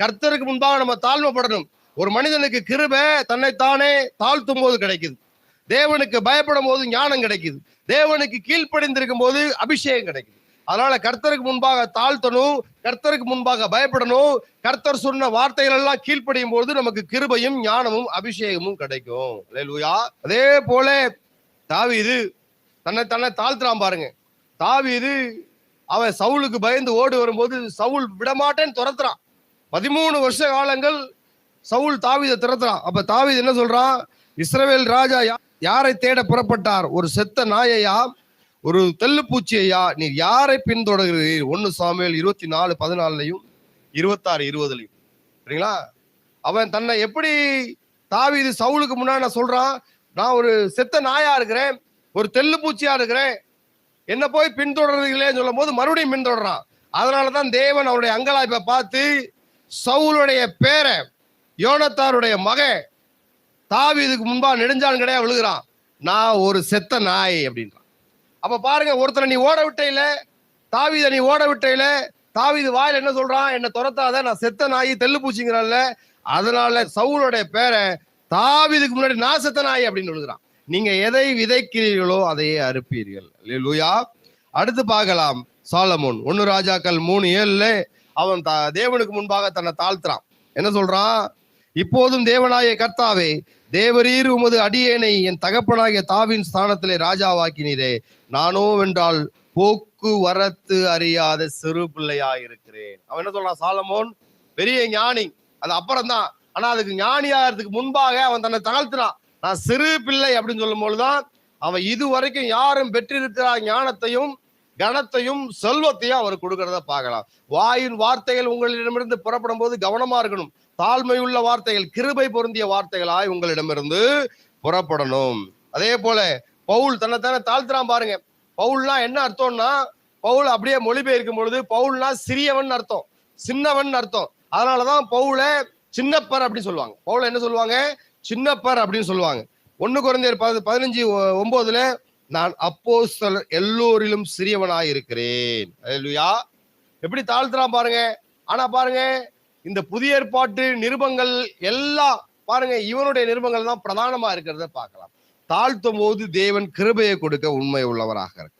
கர்த்தருக்கு முன்பாக நம்ம தாழ்மைப்படணும். ஒரு மனிதனுக்கு கிருபை தன்னைத்தானே தாழ்த்தும் போது கிடைக்குது. தேவனுக்கு பயப்படும் போது ஞானம் கிடைக்குது. தேவனுக்கு கீழ்ப்படிந்திருக்கும் போது அபிஷேகம் கிடைக்குது. அதனால கர்த்தருக்கு முன்பாக தாழ்த்தணும் கர்த்தருக்கு முன்பாக பயப்படணும். கர்த்தர் சொன்ன வார்த்தைகள் எல்லாம் கீழ்ப்படியும் போது நமக்கு கிருபையும் ஞானமும் அபிஷேகமும் கிடைக்கும். அல்லேலூயா அதே போல தாவீது தன்னை தன்னை தாழ்த்துறான் பாருங்க. தாவீது அவன் சவுலுக்கு பயந்து ஓடி வரும்போது சவுல் விடமாட்டேன்னு துரத்துறான். பதிமூணு வருஷ காலங்கள் சவுல் தாவீதை திறத்துறான். அப்ப தாவீது என்ன சொல்றான்? இஸ்ரவேல் ராஜா யாரை தேட புறப்பட்டார்? ஒரு செத்த நாயையா? ஒரு தெல்லுப்பூச்சியையா நீ யாரை பின்தொடர்கிறீர்? ஒன்னு சாமியல் இருபத்தி நாலு பதினாலுலையும் இருபத்தாறு இருபதுலையும். சரிங்களா? அவன் தன்னை எப்படி தாவிது சவுலுக்கு முன்னாடி நான் சொல்றான்? நான் ஒரு செத்த நாயா இருக்கிறேன் ஒரு தெல்லுப்பூச்சியா இருக்கிறேன். என்ன போய் பின்தொடர்றீங்களேன்னு சொல்லும் போது மறுபடியும் பின்தொடர்றான். அதனாலதான் தேவன் அவருடைய அங்கலாய்ப்பை பார்த்து சவுலுடைய பேரை யோனத்தாருடைய மகன் தாவீதுக்கு முன்பா நெடுஞ்சான் கிடையாது விழுகிறான். நான் ஒரு செத்த நாய் அப்படின்றான். அப்ப பாருங்க ஒருத்தரை நீ ஓட விட்டையில தாவிதை நீ ஓட விட்டையில தாவிது வாயில் என்ன சொல்றான்? என்ன துரத்தாத நான் செத்த நாய் தெல்லு பூச்சிங்கிறான்ல அதனால சவுலுடைய பேரை தாவிதுக்கு முன்னாடி நான் செத்த நாய் அப்படின்னு விழுகிறான். நீங்க எதை விதைக்கிறீர்களோ அதையே அறுப்பீர்கள். லூயா அடுத்து பார்க்கலாம் சாலமோன். ஒன்னு ராஜாக்கள் மூணு ஏழுல அவன் தா- தேவனுக்கு முன்பாக தன்னை தாழ்த்துறான். என்ன சொல்றான்? இப்போதும் தேவனாய கர்த்தாவே தேவரீர் உமது அடியேனை என் தகப்பனாகிய தாவின் ஸ்தானத்திலே ராஜாவாக்கினீரே. நானோ வென்றால் போக்குவரத்து அறியாத சிறு பிள்ளையா இருக்கிறேன் அவன் என்ன சொல்றான்? சாலமோன் பெரிய ஞானி. அது அப்புறம் தான் ஆனா அதுக்கு ஞானியாகிறதுக்கு முன்பாக அவன் தன்னை தாழ்த்தினான் நான் சிறு பிள்ளை அப்படின்னு சொல்லும் பொழுதுதான் அவன் இதுவரைக்கும் யாரும் பெற்றிருக்கிற ஞானத்தையும் கனத்தையும் செல்வத்தையும் அவர் கொடுக்கறத பார்க்கலாம். வாயின் வார்த்தைகள் உங்களிடமிருந்து புறப்படும் போது கவனமா இருக்கணும். தாழ்மையுள்ள வார்த்தைகள் கிருபை பொருந்திய வார்த்தைகளாய் உங்களிடமிருந்து புறப்படணும். அதே போல பவுல் தன்னைத்தானே தாழ்த்துறான் பாருங்க. பவுல்னா என்ன அர்த்தம்னா பவுல் அப்படியே மொழிபெயர்க்கும் பொழுது பவுல்னா சிறியவன் அர்த்தம் சின்னவன் அர்த்தம். அதனாலதான் பவுல சின்னப்பர் அப்படின்னு சொல்லுவாங்க. பவுல என்ன சொல்லுவாங்க? சின்னப்பர் அப்படின்னு சொல்லுவாங்க. ஒன்னு குறைந்த பதினஞ்சு ஒன்பதுல நான் அப்போ எல்லோரிலும் சிறியவனாய் இருக்கிறேன் எப்படி தாழ்த்துறான் பாருங்க. ஆனா பாருங்க இந்த புதிய ஏற்பாட்டு நிருபங்கள் எல்லாம் பாருங்க இவனுடைய நிருபங்கள் தான் பிரதானமா இருக்கிறத பார்க்கலாம். தாழ்த்தும் போது தேவன் கிருபையை கொடுக்க உண்மை உள்ளவராக இருக்கு